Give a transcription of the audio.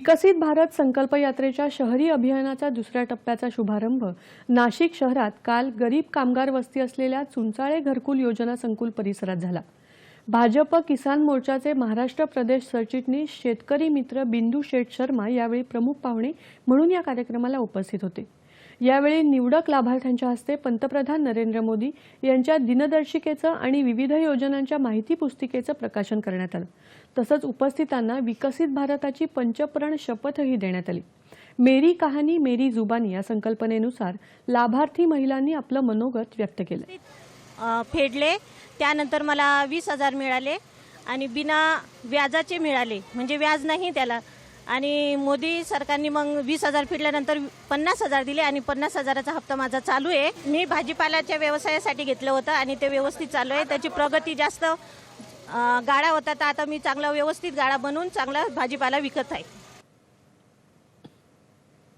विकसित भारत संकल्प यात्रेच्या शहरी अभियानाच्या दुसऱ्या टप्प्याचा शुभारंभ. नाशिक शहरात काल गरीब कामगार वस्ती असलेल्या चुंचाळे घरकुल योजना संकुल परिसरात झाला. भाजप किसान मोर्चाचे महाराष्ट्र प्रदेश सरचिटणीस शेतकरी मित्र बिंदू शेठ शर्मा यावेळी प्रमुख पाहुणे म्हणून या कार्यक्रमाला उपस्थित होते. यावेळी निवडक लाभार्थ्यांच्या हस्ते पंतप्रधान नरेंद्र मोदी यांच्या दिनदर्शिकेचं आणि विविध योजनांच्या माहिती पुस्तिकेचं प्रकाशन करण्यात आलं. तसंच उपस्थितांना विकसित भारताची पंचप्रण शपथही देण्यात आली. मेरी कहाणी मेरी जुबानी या संकल्पनेनुसार लाभार्थी महिलांनी आपलं मनोगत व्यक्त केलं. फेडले. त्यानंतर मला वीस हजार मिळाले आणि बिना व्याजाचे मिळाले. म्हणजे व्याज नाही त्याला. आणि मोदी सरकारने मग वीस हजार फेडल्यानंतर पन्नास हजार दिले आणि पन्नास हजाराचा हप्ता माझा चालू आहे. मी भाजीपाल्याच्या व्यवसायासाठी घेतलं होतं आणि ते व्यवस्थित चालू आहे. त्याची प्रगती जास्त गाळा होता तर आता मी चांगला व्यवस्थित गाळा बनवून चांगला भाजीपाला विकत आहे.